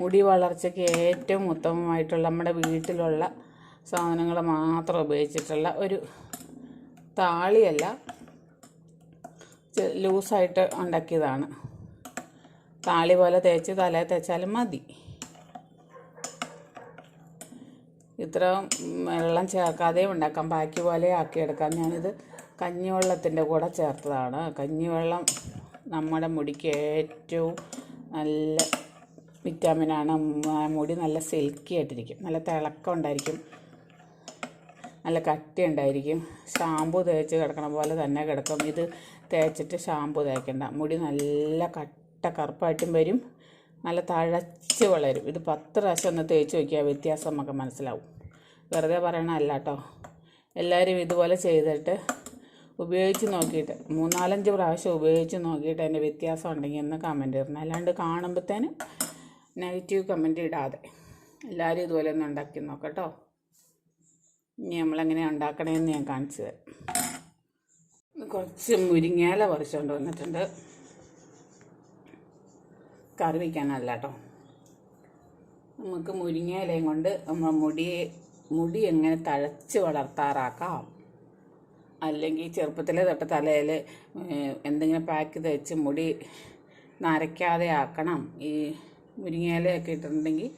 മുടി വളർച്ചയ്ക്ക് ഏറ്റവും ഉത്തമമായിട്ടുള്ള നമ്മുടെ വീട്ടിലുള്ള സാധനങ്ങൾ മാത്രം ഉപയോഗിച്ചിട്ടുള്ള ഒരു താളിയല്ല ലൂസായിട്ട് ഉണ്ടാക്കിയതാണ്. താളി പോലെ തേച്ച് തലയിൽ തേച്ചാലും മതി. ഇത്ര വെള്ളം ചേർക്കാതെ ഉണ്ടാക്കാം. ബാക്കി പോലെ ആക്കിയെടുക്കാം. ഞാനിത് കഞ്ഞിവെള്ളത്തിന്റെ കൂടെ ചേർത്തതാണ്. കഞ്ഞിവെള്ളം നമ്മുടെ മുടിക്ക് ഏറ്റവും നല്ല വിറ്റാമിനാണ്. മുടി നല്ല സിൽക്കി ആയിട്ടിരിക്കും. നല്ല തിളക്കം ഉണ്ടായിരിക്കും. നല്ല കട്ടി ഉണ്ടായിരിക്കും. ഷാമ്പു തേച്ച് കിടക്കണ പോലെ തന്നെ കിടക്കും. ഇത് തേച്ചിട്ട് ഷാമ്പു തേക്കണ്ട. മുടി നല്ല കട്ട കറുപ്പായിട്ടും വരും. നല്ല തഴച്ച് വളരും. ഇത് പത്ത് പ്രാവശ്യം ഒന്ന് തേച്ച് നോക്കിയാൽ വ്യത്യാസം നമുക്ക് മനസ്സിലാവും. വെറുതെ പറയണമല്ല കേട്ടോ എല്ലാവരും ഇതുപോലെ ചെയ്തിട്ട് ഉപയോഗിച്ച് നോക്കിയിട്ട് മൂന്നാലഞ്ച് പ്രാവശ്യം ഉപയോഗിച്ച് നോക്കിയിട്ട് അതിന്റെ വ്യത്യാസം ഉണ്ടെങ്കിൽ ഒന്ന് കമന്റ് തരണം അല്ലാണ്ട് കാണുമ്പോഴത്തേനും നെഗറ്റീവ് കമന്റ് ഇടാതെ. എല്ലാവരും ഇതുപോലെ ഒന്ന് ഉണ്ടാക്കി നോക്കട്ടോ. ഇനി നമ്മളെങ്ങനെ ഉണ്ടാക്കണമെന്ന് ഞാൻ കാണിച്ചു തരാം. കുറച്ച് മുരിങ്ങയില പറിച്ചുകൊണ്ട് വന്നിട്ടുണ്ട്. കറി വയ്ക്കാനല്ല കേട്ടോ നമുക്ക് മുരിങ്ങയിലയും കൊണ്ട് നമ്മൾ മുടിയെ മുടി എങ്ങനെ തഴച്ച് വളർത്താറാക്കാം. അല്ലെങ്കിൽ ചെറുപ്പത്തിലെ തൊട്ട് തലയിൽ എന്തെങ്കിലും പാക്ക് തേച്ച് മുടി നരയ്ക്കാതെ ആക്കണം. ഈ മുരിങ്ങയിലയൊക്കെ ഇട്ടിട്ടുണ്ടെങ്കിൽ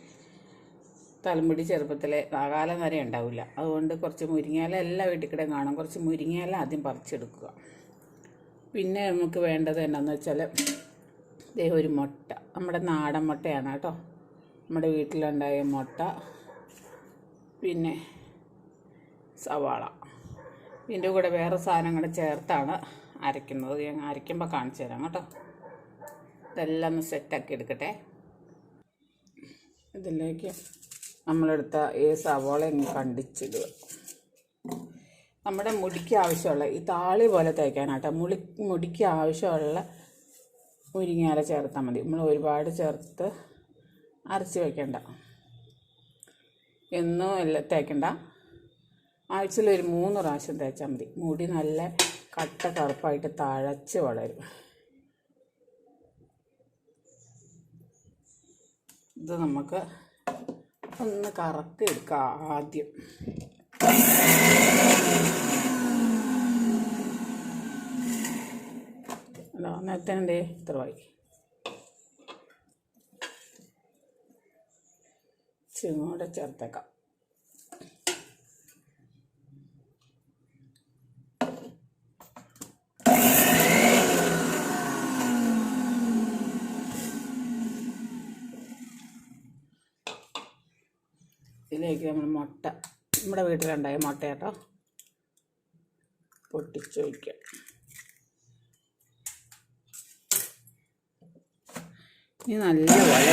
തലമുടി ചെറുപ്പത്തിലെ കാലം വരെ ഉണ്ടാവില്ല. അതുകൊണ്ട് കുറച്ച് മുരിങ്ങയില എല്ലാ വീട്ടിൽ കാണും. കുറച്ച് മുരിങ്ങയില ആദ്യം പറിച്ചെടുക്കുക. പിന്നെ നമുക്ക് വേണ്ടത് എന്താണെന്ന് വെച്ചാൽ ദേ ഒരു മുട്ട. നമ്മുടെ നാടൻ മുട്ടയാണ് കേട്ടോ. നമ്മുടെ വീട്ടിലുണ്ടായ മുട്ട. പിന്നെ സവാള. ഇതിന്റെ കൂടെ വേറെ സാധനങ്ങൾ ചേർത്താണ് അരയ്ക്കുന്നത്. ഞാൻ അരയ്ക്കുമ്പോൾ കാണിച്ചു തരാം കേട്ടോ. ഇതെല്ലാം ഒന്ന് സെറ്റാക്കി എടുക്കട്ടെ. ഇതിലേക്ക് നമ്മളെടുത്ത ഈ സവോള ഇങ്ങ് കണ്ടിച്ചിടുക. നമ്മുടെ മുടിക്ക് ആവശ്യമുള്ള ഈ താളി പോലെ തേക്കാനാട്ടോ. മുടി മുടിക്ക് ആവശ്യമുള്ള മുരിങ്ങയില ചേർത്താൽ മതി. നമ്മൾ ഒരുപാട് ചേർത്ത് അരച്ച് വയ്ക്കണ്ട എന്നും അല്ല തേക്കണ്ട. ആഴ്ചയിൽ ഒരു മൂന്ന് പ്രാവശ്യം തേച്ചാൽ മതി. മുടി നല്ല കട്ട കറുപ്പായിട്ട് തഴച്ച് വളരും. ഇത് നമുക്ക് ഒന്ന് കറക്കി എടുക്കാം ആദ്യം. അല്ലോ നേരത്തെ ഇത്ര ഇത്രമായി ചിങ്ങോടെ ചേർത്തേക്കാം. ഇതിലേക്ക് നമ്മൾ മുട്ട നമ്മുടെ വീട്ടിലുണ്ടായ മുട്ട കേട്ടോ. പൊട്ടിച്ച് വയ്ക്കുക ഇനി നല്ല വല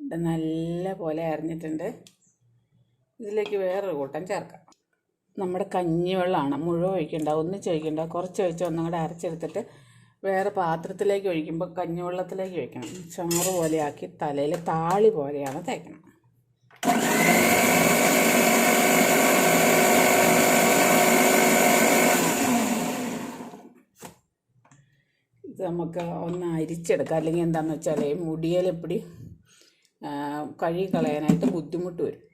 ഇത് നല്ല പോലെ അരിഞ്ഞിട്ടുണ്ട്. ഇതിലേക്ക് വേറൊരു കൂട്ടം ചേർക്കാം. നമ്മുടെ കഞ്ഞിവെള്ളമാണ് മുഴുവൻ ഒഴിക്കണ്ട ഒന്നിച്ച് ഒഴിക്കണ്ട കുറച്ച് ഒഴിച്ച് ഒന്നും കൂടെ അരച്ചെടുത്തിട്ട് വേറെ പാത്രത്തിലേക്ക് ഒഴിക്കുമ്പോൾ കഞ്ഞിവെള്ളത്തിലേക്ക് ഒഴിക്കണം. ചാറ് പോലെയാക്കി തലയിൽ താളി പോലെയാണ് തേക്കണം. ഇത് നമുക്ക് ഒന്ന് അരിച്ചെടുക്കാം. അല്ലെങ്കിൽ എന്താണെന്ന് വെച്ചാൽ മുടിയിലെപ്പിടി കഴുകി കളയാനായിട്ട് ബുദ്ധിമുട്ട് വരും.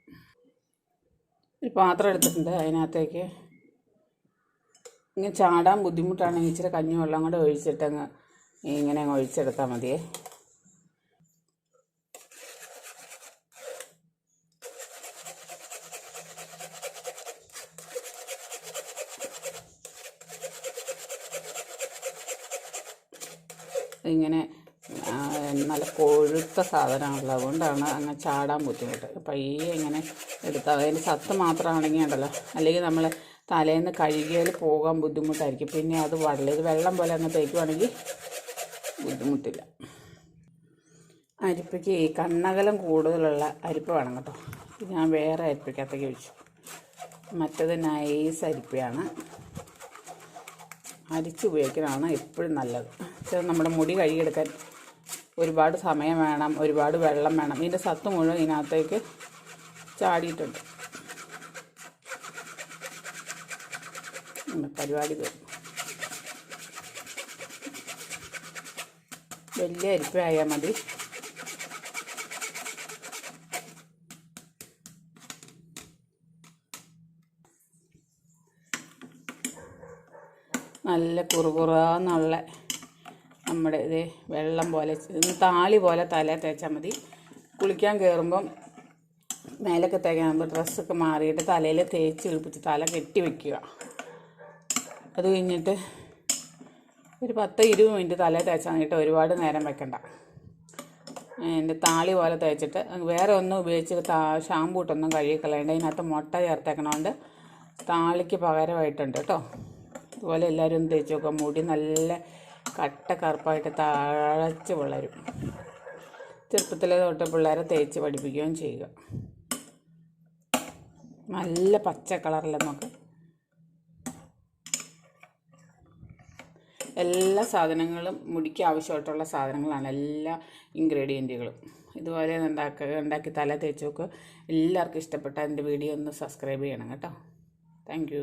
ഒരു പാത്രം എടുത്തിട്ടുണ്ട് അതിനകത്തേക്ക്. ഇങ്ങനെ ചാടാൻ ബുദ്ധിമുട്ടാണെങ്കിൽ ഇച്ചിരി കഞ്ഞി വെള്ളം കൂടെ ഒഴിച്ചിട്ടങ്ങ് ഇങ്ങനെ അങ്ങ് ഒഴിച്ചെടുത്താൽ മതിയേ. ഇങ്ങനെ നല്ല കൊഴുത്ത സാധനമുള്ളതുകൊണ്ടാണ് അതുകൊണ്ടാണ് അങ്ങ് ചാടാൻ ബുദ്ധിമുട്ട്. പയ്യെ ഇങ്ങനെ എടുത്താൽ അതിന് സത്ത് മാത്രമാണെങ്കിൽ ഉണ്ടല്ലോ. അല്ലെങ്കിൽ നമ്മൾ തലേന്ന് കഴുകിയാൽ പോകാൻ ബുദ്ധിമുട്ടായിരിക്കും. പിന്നെ അത് വള്ളി ഇത് വെള്ളം പോലെ അങ്ങ് തേക്കുവാണെങ്കിൽ ബുദ്ധിമുട്ടില്ല. അരിപ്പയ്ക്ക് കണ്ണകലം കൂടുതലുള്ള അരിപ്പ വേണം കേട്ടോ. ഞാൻ വേറെ അരിപ്പയ്ക്കകത്തേക്ക് വെച്ചു. മറ്റത് നൈസ് അരിപ്പയാണ്. അരിച്ച് ഉപയോഗിക്കുന്നതാണ് എപ്പോഴും നല്ലത്. നമ്മുടെ മുടി കഴുകിയെടുക്കാൻ ഒരുപാട് സമയം വേണം ഒരുപാട് വെള്ളം വേണം. ഇതിന്റെ സത്ത് മുഴുവൻ ഇതിനകത്തേക്ക് ചാടിയിട്ടുണ്ട്. പരിപാടി വലിയ അരിപ്പായാൽ മതി. നല്ല കുറുകുറാന്നുള്ള നമ്മുടെ ഇത് വെള്ളം പോലെ താളി പോലെ തല തേച്ചാൽ മതി. കുളിക്കാൻ കയറുമ്പം മേലൊക്കെ തേക്കാൻ ഡ്രസ്സൊക്കെ മാറിയിട്ട് തലയിൽ തേച്ച് കുളിപ്പിച്ച് തല കെട്ടി വെക്കുക. അത് കഴിഞ്ഞിട്ട് ഒരു പത്ത് ഇരുപത് മിനിറ്റ് തല തേച്ചാൽ ഒരുപാട് നേരം വെക്കണ്ട. എന്റെ താളി പോലെ തേച്ചിട്ട് വേറെ ഒന്നും ഉപയോഗിച്ച് താ ഷാമ്പൂ ഇട്ടൊന്നും കഴുകിക്കളയേണ്ട കളയണ്ട ഇതിനകത്ത് മുട്ട ചേർത്തേക്കണോണ്ട് താളിക്ക് പകരമായിട്ടുണ്ട് കേട്ടോ. അതുപോലെ എല്ലാവരും ഒന്ന് തേച്ച് നോക്കുക. മുടി നല്ല കട്ട കറുപ്പായിട്ട് താഴച്ച് വളരും. ചെറുപ്പത്തിലെ തൊട്ട് പിള്ളേരെ തേച്ച് പഠിപ്പിക്കുകയും ചെയ്യുക. നല്ല പച്ച കളറിൽ നമുക്ക് എല്ലാ സാധനങ്ങളും മുടിക്ക് ആവശ്യമായിട്ടുള്ള സാധനങ്ങളാണ് എല്ലാ ഇൻഗ്രീഡിയന്റുകളും. ഇതുപോലെ ഉണ്ടാക്കുക ഉണ്ടാക്കി തല തേച്ച് നോക്കുക എല്ലാവർക്കും ഇഷ്ടപ്പെട്ട എന്റെ വീഡിയോ ഒന്ന് സബ്സ്ക്രൈബ് ചെയ്യണം കേട്ടോ. താങ്ക്